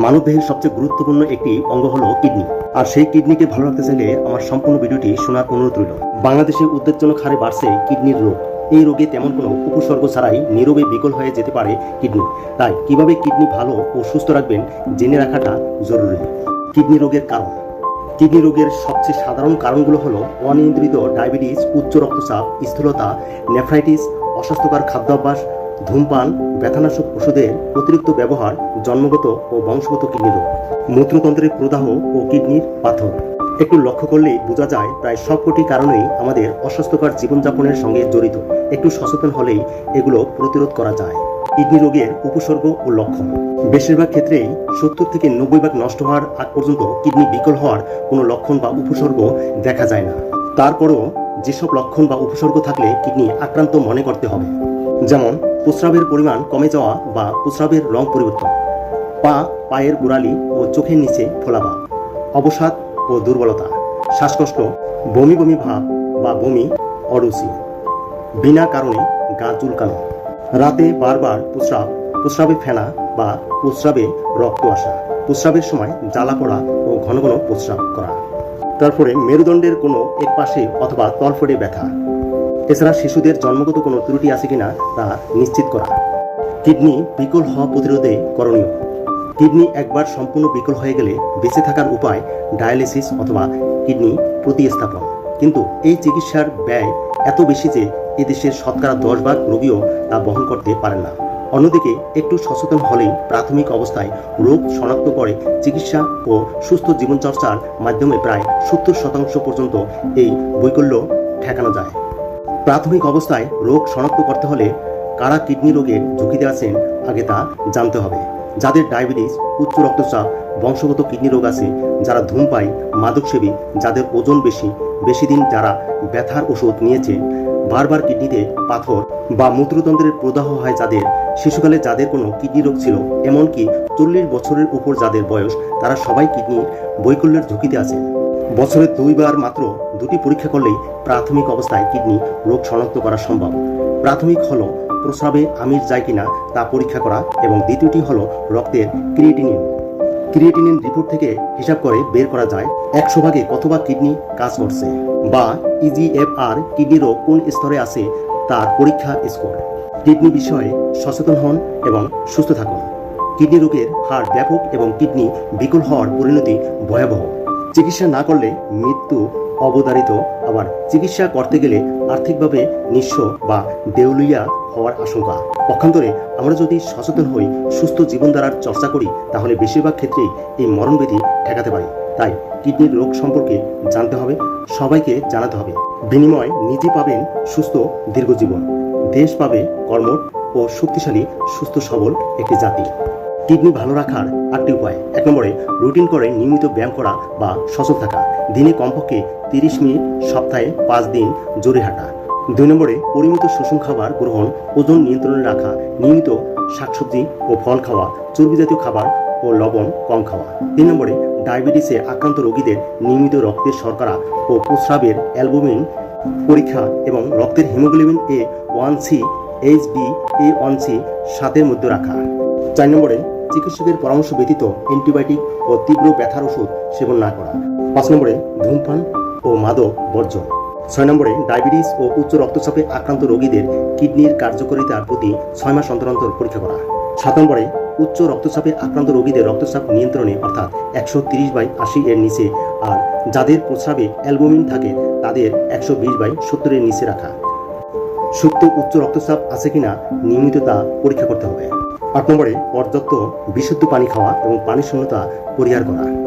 মানবদেহের সবচেয়ে গুরুত্বপূর্ণ একটি অঙ্গ হলো কিডনি। আর সেই কিডনিকে ভালো রাখতে চাইলে আমার সম্পূর্ণ ভিডিওটি শোনার অনুরোধ রইল। বাংলাদেশে উদ্বেগজনক হারে বাড়ছে কিডনির রোগ। এই রোগে তেমন কোনো উপসর্গ ছাড়াই নীরবে বিকল হয়ে যেতে পারে কিডনি। তাই কীভাবে কিডনি ভালো ও সুস্থ রাখবেন জেনে রাখাটা জরুরি। কিডনি রোগের কারণ। কিডনি রোগের সবচেয়ে সাধারণ কারণগুলো হলো অনিয়ন্ত্রিত ডায়াবেটিস, উচ্চ রক্তচাপ, স্থূলতা, নেফ্রাইটিস, অস্বাস্থ্যকর খাদ্যাভ্যাস ধূমপান, ব্যথানাশক ওষুধের অতিরিক্ত ব্যবহার, জন্মগত ও বংশগত কিডনি রোগ, মূত্রতন্ত্রের প্রদাহ ও কিডনির পাথর। একটু লক্ষ্য করলেই বোঝা যায় প্রায় সবকটি কারণেই আমাদের অস্বাস্থ্যকর জীবনযাপনের সঙ্গে জড়িত। একটু সচেতন হলেই এগুলো প্রতিরোধ করা যায়। কিডনি রোগের উপসর্গ ও লক্ষণ। বেশিরভাগ ক্ষেত্রেই সত্তর থেকে নব্বই ভাগ নষ্ট হওয়ার আগ পর্যন্ত কিডনি বিকল হওয়ার কোনো লক্ষণ বা উপসর্গ দেখা যায় না। তারপরও যেসব লক্ষণ বা উপসর্গ থাকলে কিডনি আক্রান্ত মনে করতে হবে। যেমন প্রস্রাবের পরিমাণ কমে যাওয়া বা প্রস্রাবের রং পরিবর্তন। পা, পায়ের গোড়ালি ও চোখের নিচে ফোলাভাব অবসাদ ও দুর্বলতা, শ্বাসকষ্ট, বমি বমি ভাব বা বমি অরুচি। বিনা কারণে গা চুলকানো। রাতে বারবার প্রস্রাব, প্রস্রাবে ফেনা বা প্রস্রাবে রক্ত আসা, প্রস্রাবের সময় জ্বালা পড়া ও ঘন ঘন প্রস্রাব করা। তারপরে মেরুদণ্ডের কোনো এক পাশে অথবা তলফটে ব্যথা এছাড়া শিশুদের জন্মগত কোনো ত্রুটি আছে কিনা তা নিশ্চিত করা। কিডনি বিকল হওয়া প্রতিরোধে করণীয়। কিডনি একবার সম্পূর্ণ বিকল হয়ে গেলে বেঁচে থাকার উপায় ডায়ালিসিস অথবা কিডনি প্রতিস্থাপন। কিন্তু এই চিকিৎসার ব্যয় এত বেশি যে এদেশের শতকরা দশ ভাগ রোগীও তা বহন করতে পারেন না। অন্যদিকে একটু সচেতন হলেই প্রাথমিক অবস্থায় রোগ শনাক্ত করে চিকিৎসা ও সুস্থ জীবনচর্চার মাধ্যমে প্রায় সত্তর শতাংশ পর্যন্ত এই বৈকল্য ঠেকানো যায়। প্রাথমিক অবস্থায় রোগ শনাক্ত করতে হলে কারা কিডনি রোগের ঝুঁকিতে আছেন আগে তা জানতে হবে। যাদের ডায়াবেটিস, উচ্চ রক্তচাপ, বংশগত কিডনি রোগ আছে, যারা ধূমপাই মাদকসেবী, যাদের ওজন বেশি বেশি দিন যারা ব্যথার ওষুধ নিয়েছে, বারবার কিডনিতে পাথর বা মূত্রতন্ত্রের প্রদাহ হয় যাদের, শিশুকালে যাদের কোনো কিডনি রোগ ছিল, এমনকি চল্লিশ বছরের উপর যাদের বয়স, তারা সবাই কিডনি বৈকল্যের ঝুঁকিতে আছে। বছরে দুইবার মাত্র দুটি পরীক্ষা করলেই প্রাথমিক অবস্থায় কিডনি রোগ শনাক্ত করা সম্ভব। প্রাথমিক হলো, প্রস্রাবে আমিষ যায় কিনা তা পরীক্ষা করা এবং দ্বিতীয়টি হলো, রক্তের ক্রিয়েটিনিন। ক্রিয়েটিনিন রিপোর্ট থেকে হিসাব করে বের করা যায় একশো ভাগে কতবার কিডনি কাজ করছে বা E ইজিএফআর কিডনি রোগ কোন স্তরে আছে তার পরীক্ষা স্কোর। কিডনি বিষয়ে সচেতন হন এবং সুস্থ থাকুন। কিডনি রোগের হার ব্যাপক এবং কিডনি বিকল হওয়ার পরিণতি ভয়াবহ। চিকিৎসা না করলে মৃত্যু অবধারিত। আবার চিকিৎসা করতে গেলে আর্থিকভাবে নিঃস্ব বা দেউলিয়া হওয়ার আশঙ্কা। পক্ষান্তরে আমরা যদি সচেতন হই, সুস্থ জীবনধারার চর্চা করি, তাহলে বেশিরভাগ ক্ষেত্রেই এই মরণবেদি ঠেকাতে পারি। তাই কিডনির রোগ সম্পর্কে জানতে হবে, সবাইকে জানাতে হবে। বিনিময় নিজে পাবেন সুস্থ দীর্ঘ জীবন দেশ পাবে কর্মঠ ও শক্তিশালী, সুস্থ সবল একটি জাতি। কিডনি ভালো রাখার আটটি উপায়। এক নম্বরে, রুটিন করে নিয়মিত ব্যায়াম করা বা সচল থাকা। দিনে কমপক্ষে তিরিশ মিনিট, সপ্তাহে পাঁচ দিন জোরে হাঁটা। দুই নম্বরে, পরিমিত সুষম খাবার গ্রহণ, ওজন নিয়ন্ত্রণে রাখা, নিয়মিত শাকসবজি ও ফল খাওয়া, চর্বি জাতীয় খাবার ও লবণ কম খাওয়া। তিন নম্বরে, ডায়াবেটিসে আক্রান্ত রোগীদের নিয়মিত রক্তের শর্করা ও প্রস্রাবের অ্যালবুমিন পরীক্ষা এবং রক্তের haemoglobin A one C, H B, A one C সাতের মধ্যে রাখা। চার নম্বরে চিকিৎসকের পরামর্শ ব্যতীত অ্যান্টিবায়োটিক ও তীব্র ব্যথার ওষুধ সেবন না করা। পাঁচ নম্বরে ধূমপান ও মাদক বর্জন। ছয় নম্বরে ডায়াবেটিস ও উচ্চ রক্তচাপে আক্রান্ত রোগীদের কিডনির কার্যকারিতার প্রতি ছয় মাস অন্তর অন্তর পরীক্ষা করা। সাত নম্বরে উচ্চ রক্তচাপে আক্রান্ত রোগীদের রক্তচাপ নিয়ন্ত্রণে অর্থাৎ একশো তিরিশ বাই আশি এর নিচে আর যাদের প্রস্রাবে অ্যালবুমিন থাকে তাদের একশো বিশ বাই সত্তরের নিচে রাখা। সুপ্ত উচ্চ রক্তচাপ আছে কিনা নিয়মিত তা পরীক্ষা করতে হবে। আট নম্বরে পর্যাপ্ত বিশুদ্ধ পানি খাওয়া এবং পানি শূন্যতা পরিহার করা।